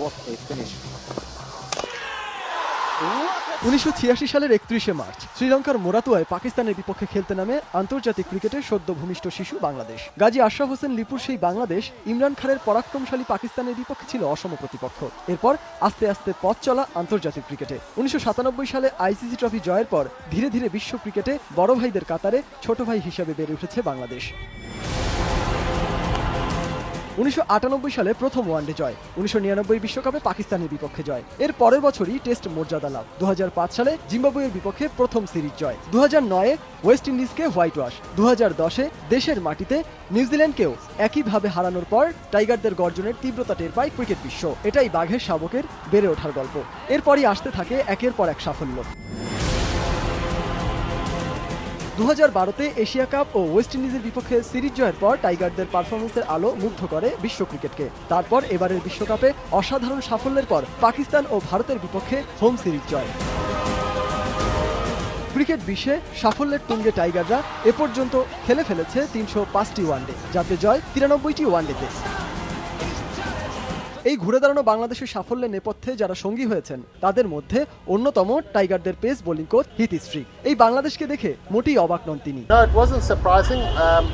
What. উনিশশো সালের একত্রিশে মার্চ, শ্রীলঙ্কার মোরাতুয়ায় পাকিস্তানের বিপক্ষে খেলতে নামে আন্তর্জাতিক ক্রিকেটে সদ্য ভূমিষ্ঠ শিশু বাংলাদেশ। গাজী আশরাফ হোসেন লিপুর সেই বাংলাদেশ, ইমরান খানের পরাক্রমশালী পাকিস্তানের বিপক্ষে ছিল অসম প্রতিপক্ষ। এরপর আস্তে আস্তে পথ চলা আন্তর্জাতিক ক্রিকেটে। উনিশশো সাতানব্বই সালে আইসিসি ট্রফি জয়ের পর ধীরে ধীরে বিশ্ব ক্রিকেটে বড় ভাইদের কাতারে ছোট ভাই হিসেবে বেড়ে উঠেছে বাংলাদেশ। উনিশশো আটানব্বই সালে প্রথম ওয়ানডে জয়, উনিশশো বিশ্বকাপে পাকিস্তানের বিপক্ষে জয়। এর পরের বছরই টেস্ট মর্যাদা লাভ। দু হাজার পাঁচ সালে জিম্বাবুয়ের বিপক্ষে প্রথম সিরিজ জয়। দু হাজার নয়ে ওয়েস্ট ইন্ডিজকে হোয়াইট ওয়াশ। দু হাজার দশে দেশের মাটিতে নিউজিল্যান্ডকেও একইভাবে হারানোর পর টাইগারদের গর্জনের তীব্রতা টের পায় ক্রিকেট বিশ্ব। এটাই বাঘের শাবকের বেড়ে ওঠার গল্প। এরপরই আসতে থাকে একের পর এক সাফল্য। দু হাজার এশিয়া কাপ ও ওয়েস্ট ইন্ডিজের বিপক্ষে সিরিজ জয়ের পর টাইগারদের পারফরমেন্সের আলো মুগ্ধ করে বিশ্ব ক্রিকেটকে। তারপর এবারের বিশ্বকাপে অসাধারণ সাফল্যের পর পাকিস্তান ও ভারতের বিপক্ষে হোম সিরিজ জয়। ক্রিকেট বিশ্বে সাফল্যের তুঙ্গে টাইগাররা এ পর্যন্ত খেলে ফেলেছে তিনশো পাঁচটি ওয়ানডে, যাতে জয় তিরানব্বইটি ওয়ানডেতে। এই ঘুরে দাঁড়ানো বাংলাদেশের সাফল্যের নেপথ্যে যারা সঙ্গী হয়েছেন তাদের মধ্যে অন্যতম টাইগারদের pace bowling coach Heath Streak এই বাংলাদেশকে দেখে মোটেই অবাক নন তিনি. Um,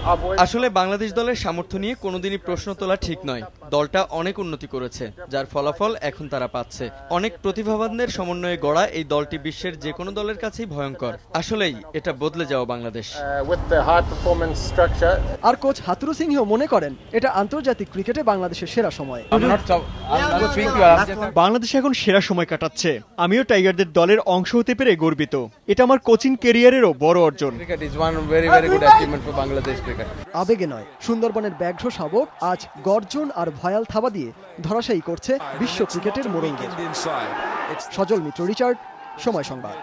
আসলে বাংলাদেশ দলের সামর্থ্য নিয়ে কোনোদিনই প্রশ্ন তোলা ঠিক নয় দলটা অনেক উন্নতি করেছে যার ফলাফল এখন তারা পাচ্ছে। অনেক প্রতিভাবানদের সমন্বয়ে গড়া এই দলটি বিশ্বের যে কোনো দলের কাছেই ভয়ঙ্কর। আসলেই এটা বদলে যাওয়া বাংলাদেশ। Uh. আর কোচ হাতুরু সিংহ মনে করেন এটা আন্তর্জাতিক ক্রিকেটে বাংলাদেশের সেরা সময়। বাংলাদেশ এখন সেরা সময় কাটাচ্ছে। আমিও টাইগারদের দলের অংশ হতে পেরে গর্বিত। এটা আমার কোচিং ক্যারিয়ারেরও বড় অর্জন. আবেগে নয় সুন্দরবনের ব্যাঘ্র শাবক আজ গর্জন আর ভয়াল থাবা দিয়ে ধরাশায়ী করছে বিশ্ব ক্রিকেটের মোরঙ্গে সজল মিত্র রিচার্ড সময় সংবাদ।